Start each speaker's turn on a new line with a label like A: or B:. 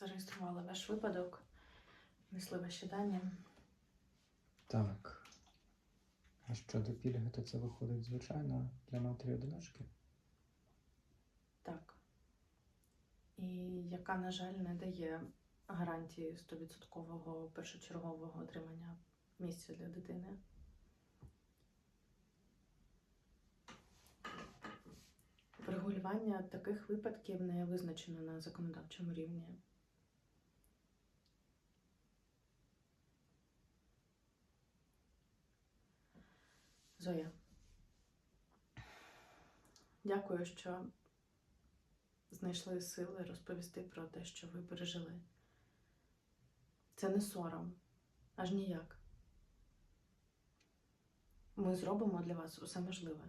A: зареєстрували ваш випадок, внесли ваші дані.
B: Так. А щодо пільги, то це виходить звичайно для матері одиночки.
A: Так. І яка, на жаль, не дає гарантії 100% першочергового отримання місця для дитини. Врегулювання таких випадків не визначено на законодавчому рівні. Зоя. Дякую, що знайшли сили розповісти про те, що ви пережили. Це не сором, аж ніяк. Ми зробимо для вас усе можливе.